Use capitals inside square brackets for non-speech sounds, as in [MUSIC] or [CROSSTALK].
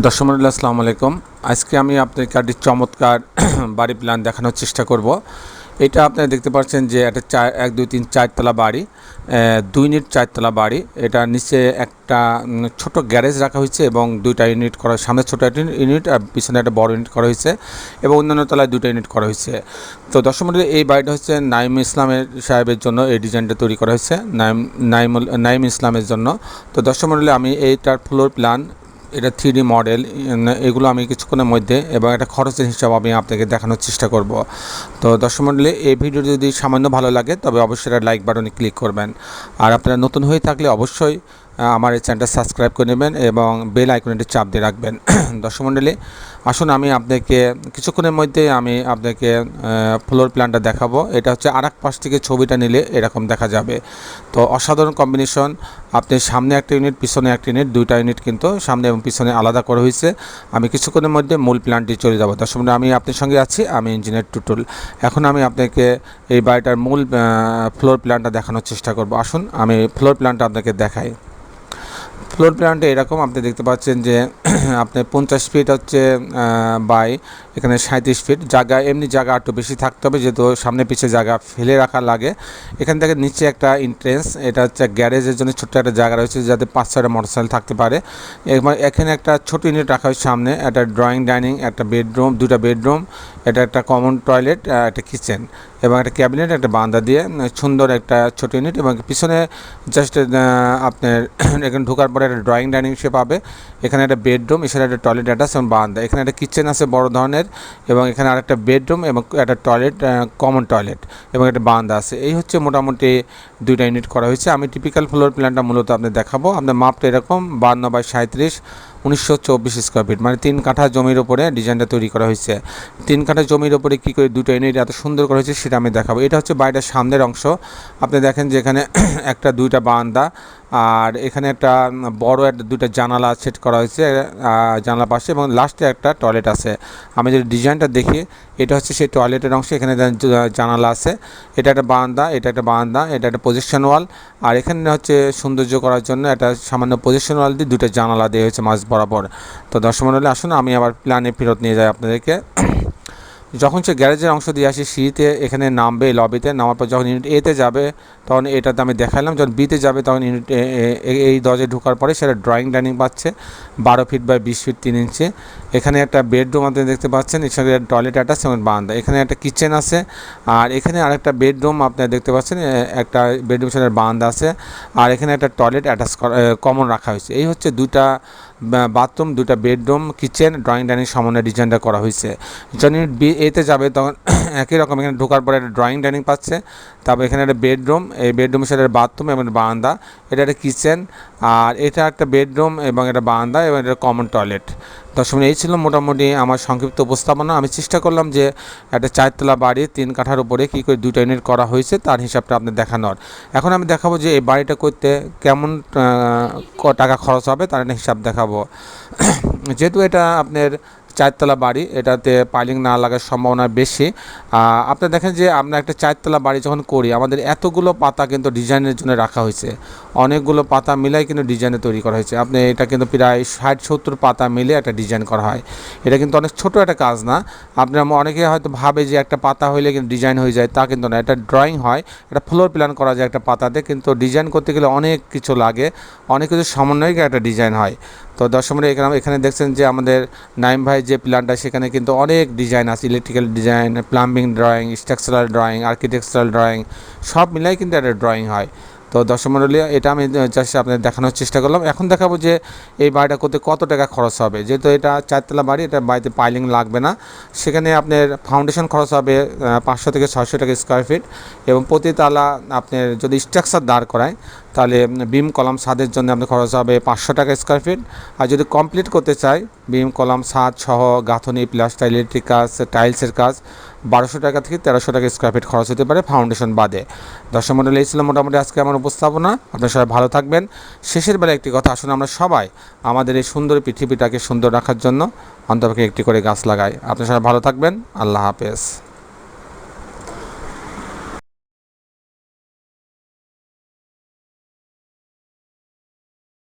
দর্শক মন্ডলী আসসালামু আলাইকুম। আজকে আমি আপনাকে একটি চমৎকার [CLEARS THROAT] বাড়ি প্ল্যান দেখানোর চেষ্টা করব। এটা আপনারা দেখতে পাচ্ছেন যে একটা চার, এক, দুই, তিন, চারতলা বাড়ি দুই ইউনিট চারতলা বাড়ি। এটা নিচে একটা ছোট গ্যারেজ রাখা হয়েছে এবং দুইটা ইউনিট করা, সামনে ছোট একটা ইউনিট আর পিছনে একটা বড় ইউনিট করা হয়েছে এবং অন্যান্য তলায় দুটো ইউনিট করা হয়েছে। তো মন্ডলী এই বাড়িটা হচ্ছে নাইম ইসলামের সাহেবের জন্য এই ডিজাইনটা তৈরি করা হয়েছে নাইম নাইমুল নাইম ইসলামের জন্য। তো দর্শক আমি এইটার ফ্লোর প্ল্যান এটা থ্রি মডেল এগুলো আমি কিছুক্ষণের মধ্যে এবং একটা খরচের হিসাব আমি আপনাকে দেখানোর চেষ্টা করব। তো দর্শক মন্ডলে, এই ভিডিও যদি সামান্য ভালো লাগে, তবে অবশ্যই লাইক বাটনে ক্লিক করবেন। আর আপনারা নতুন হয়ে থাকলে অবশ্যই আমার এই চ্যানেলটা সাবস্ক্রাইব করে নেবেন এবং বেল আইকনটি চাপ দিয়ে রাখবেন। [CLEARS THROAT] দর্শক মণ্ডলী আসুন আমি আপনাকে কিছুক্ষণের মধ্যে আমি আপনাকে ফ্লোর প্ল্যানটা দেখাবো। এটা হচ্ছে আর পাশ থেকে ছবিটা নিলে এরকম দেখা যাবে। তো অসাধারণ কম্বিনেশন আপনি সামনে একটা ইউনিট পিছনে একটা ইউনিট দুইটা ইউনিট কিন্তু সামনে এবং পিছনে আলাদা করা হয়েছে। আমি কিছুক্ষণের মধ্যে মূল প্ল্যানটি চলে যাব। দর্শক মণ্ডলী, আমি আপনার সঙ্গে আছি আমি ইঞ্জিনিয়ার টুটুল। এখন আমি আপনাকে এই বাড়িটার মূল ফ্লোর প্ল্যানটা দেখানোর চেষ্টা করব। আসুন আমি ফ্লোর প্ল্যানটা আপনাকে দেখাই। ফ্লোর প্ল্যানটা এরকম আপনি দেখতে পাচ্ছেন যে [CLEARS THROAT] আপনি পঞ্চাশ ফিট হচ্ছে বাই, এখানে সাঁত্রিশ ফিট জায়গা, এমনি জায়গা একটু বেশি থাকতে হবে, যেহেতু সামনে পিছিয়ে জায়গা ফেলে রাখা লাগে। এখান থেকে নিচে একটা এন্ট্রেন্স এটা হচ্ছে গ্যারেজের জন্য ছোট্ট একটা জায়গা রয়েছে, যাতে পাঁচ ছয়টা মোটরসাইকেল থাকতে পারে। এখানে একটা ছোট ইউনিট রাখা হয়েছে সামনে, একটা ড্রয়িং ডাইনিং একটা বেডরুম দুটা বেডরুম এটা একটা কমন টয়লেট একটা কিচেন এবং একটা ক্যাবিনেট একটা বান্দা দিয়ে সুন্দর একটা ছোট ইউনিট এবং পিছনে জাস্ট আপনার [CLEARS THROAT] এখানে ঢোকার পরে একটা ড্রয়িং ডাইনিং সে পাবে। এখানে একটা বেডরুম এছাড়া একটা টয়লেট অ্যাটাচ এবং বারান্দা। এখানে একটা কিচেন আছে বড় ধরনের এবং এখানে আরেকটা বেডরুম এবং একটা টয়লেট কমন টয়লেট এবং একটা বারান্দা আছে। এই হচ্ছে মোটামুটি দুইটা ইউনিট করা হয়েছে। আমি টিপিক্যাল ফ্লোর প্ল্যানটা মূলত আপনার দেখাবো। আপনার মাপটা এরকম, বান্ন বাই সাঁত্রিশ উনিশশো চব্বিশ স্কোয়ার ফিট মানে তিন কাঠা জমির ওপরে ডিজাইনটা তৈরি করা হয়েছে। তিন কাঠা জমির ওপরে কী করে দুটো ইউনিট এত সুন্দর করা হয়েছে সেটা আমি দেখাবো। এটা হচ্ছে বাড়িটার সামনের অংশ। আপনি দেখেন যে এখানে [CLEARS THROAT] একটা, দুইটা বারান্দা, আর এখানে একটা বড় একটা দুইটা জানালা সেট করা হয়েছে জানালা পাশে, এবং লাস্টে একটা টয়লেট আছে। আমি যদি ডিজাইনটা দেখি, এটা হচ্ছে সেই টয়লেটের অংশ। এখানে জানালা আছে। এটা একটা বারান্দা, এটা একটা বারান্দা, এটা একটা পজিশন ওয়াল আর এখানে হচ্ছে সৌন্দর্য করার জন্য একটা সামান্য পজিশন ওয়াল দিয়ে দুটো জানালা দেওয়া হয়েছে মাঝ বরাবর। তো দর্শক মন্ডলী আসুন আমি আবার প্ল্যানে ফেরত নিয়ে যাই আপনাদেরকে। যখন সে গ্যারেজের অংশ দিয়ে আসি সিতে এখানে নামবে লবিতে, নামার পর যখন ইউনিট এতে যাবে, তখন এটাতে আমি দেখালাম, যখন বিতে যাবে, তখন ইউনিট এই দরজায় ঢোকার পরে সেটা ড্রয়িং ডাইনিং পাচ্ছে, বারো ফিট বাই বিশ ফিট তিন ইঞ্চি এখানে একটা বেডরুম আপনি দেখতে পাচ্ছেন, এর সঙ্গে টয়লেট অ্যাটাচ এবং বারান্দা। এখানে একটা কিচেন আছে, আর এখানে আরেকটা বেডরুম আপনারা দেখতে পাচ্ছেন একটা বেডরুম সাথে বারান্দা আছে, আর এখানে একটা টয়লেট অ্যাটাচ কমন রাখা হয়েছে। এই হচ্ছে দুটা বাথরুম দুটা বেডরুম কিচেন ড্রয়িং ডাইনিং সমন্বয় ডিজাইনটা করা হয়েছে। ইউনিট বি এতে যাবে তখন [CLEARS THROAT] একই রকম, এখানে ঢোকার পরে একটা ড্রয়িং ডাইনিং পাচ্ছে। তারপর এখানে একটা বেডরুম এই বেডরুমের সাথে বাথরুম এবং বারান্দা। এটা একটা কিচেন আর এটা একটা বেডরুম এবং একটা বারান্দা এবং এটা কমন টয়লেট দর্শক, এই ছিল মোটামুটি আমার সংক্ষিপ্ত উপস্থাপনা। আমি চেষ্টা করলাম যে একটা চারতলা বাড়ি তিন কাঠার উপরে কী করে দুটো ইউনিট করা হয়েছে, তার হিসাবটা আপনার দেখানোর। এখন আমি দেখাবো যে এই বাড়িটা করতে কেমন টাকা খরচ হবে, তার একটা হিসাব দেখাবো। [CLEARS THROAT] যেহেতু এটা আপনার চারতলা বাড়ি, এটাতে পাইলিং না লাগার সম্ভাবনা বেশি। আপনি দেখেন যে আমরা একটা চারতলা বাড়ি যখন করি, আমাদের এতগুলো পাতা কিন্তু ডিজাইনের জন্য রাখা হয়েছে। অনেকগুলো পাতা মিলাই কিন্তু ডিজাইনে তৈরি করা হয়েছে। আপনি এটা কিন্তু প্রায় ষাট, সত্তর পাতা মিলে একটা ডিজাইন করা হয়। এটা কিন্তু অনেক ছোট একটা কাজ না। আপনার অনেকে হয়তো ভাবে যে একটা পাতা হইলে কিন্তু ডিজাইন হয়ে যায়, তা কিন্তু না। এটা ড্রয়িং হয়, এটা ফ্লোর প্ল্যান করা যায় একটা পাতাতে। কিন্তু ডিজাইন করতে গেলে অনেক কিছু লাগে, অনেক কিছু সমন্বয়ে একটা ডিজাইন হয়। তো বন্ধু, এখানে এখানে দেখছেন যে আমাদের নাইম ভাই যে প্ল্যানটা সেখানে কিন্তু অনেক ডিজাইন আছে। Electrical design plumbing drawing structural drawing architectural drawing সব মিলাই কিন্তু একটা ড্রয়িং হয়। তো দর্শক মণ্ডলী এটা আমি জাস্ট আপনাদের দেখানোর চেষ্টা করলাম। এখন দেখাবো যে এই বাড়িটা করতে কত টাকা খরচ হবে। যেহেতু এটা চারতলা বাড়ি, এটা বাড়িতে পাইলিং লাগবে না। সেখানে আপনার ফাউন্ডেশন খরচ হবে পাঁচশো থেকে ছয়শো টাকা স্কোয়ার ফিট এবং প্রতি তালা আপনার যদি স্ট্রাকচার দাঁড় করায়, তাহলে বিম কলাম, ছাদের জন্য আপনার খরচ হবে পাঁচশো টাকা স্কোয়ার ফিট আর যদি কমপ্লিট করতে চাই বিম, কলাম, ছাদ সহ গাঁথনি, প্লাস্টার, ইলেকট্রিক কাজ, টাইলসের কাজ, বারোশো টাকা থেকে তেরোশো টাকা স্কোয়ার ফিট খরচ হতে পারে ফাউন্ডেশন বাদে। দর্শক মন্ডলী, এই ছিল মোটামুটি আজকে আমার উপস্থাপনা। আপনারা সবাই ভালো থাকবেন। শেষের বেলা একটি কথা আসুন আমরা সবাই, আমাদের এই সুন্দর পৃথিবীটাকে সুন্দর রাখার জন্য অন্তপক্ষে একটি করে গাছ লাগাই। আপনারা সবাই ভালো থাকবেন। আল্লাহ হাফেজ।